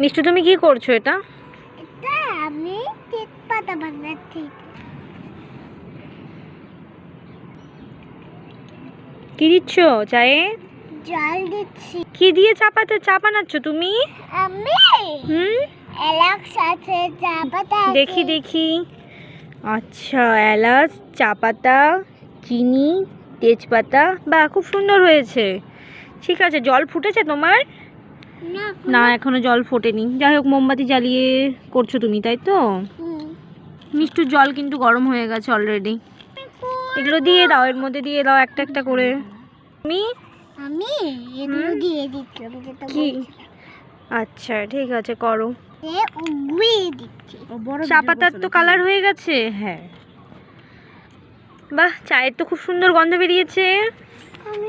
মিষ্টু তুমি কি করছ এটা? এটা আমি তেজপাতা বানাচ্ছি। কি দিচ্ছ চায়ে? জল দিচ্ছি। কি দিয়ে চাপাতে চা বানাচ্ছ তুমি? আমি হুম? এলাচ সাথে চা পাতা দেখি দেখি। আচ্ছা এলাচ চা পাতা চিনি তেজপাতা বা খুব সুন্দর হয়েছে। ঠিক আছে জল ফুটেছে তোমার? না না এখনও জল ফোটেনি। যাই হোক মোমবাতি জ্বালিয়ে করছ তুমি তাই তো? হুম। মিষ্টুর জল কিন্তু গরম হয়ে গেছে অলরেডি এগুলো দিয়ে দাও এর মধ্যে দিয়ে দাও একটা একটা করে। তুমি আমি? এগুলো দিয়ে দিচ্ছি যেটা কি? আচ্ছা ঠিক আছে করো। এ উগলিয়ে দিচ্ছি। চা পাতার তো কালার হয়ে গেছে? হ্যাঁ। বাহ চায়ের তো খুব সুন্দর গন্ধ বেরিয়েছে। আমি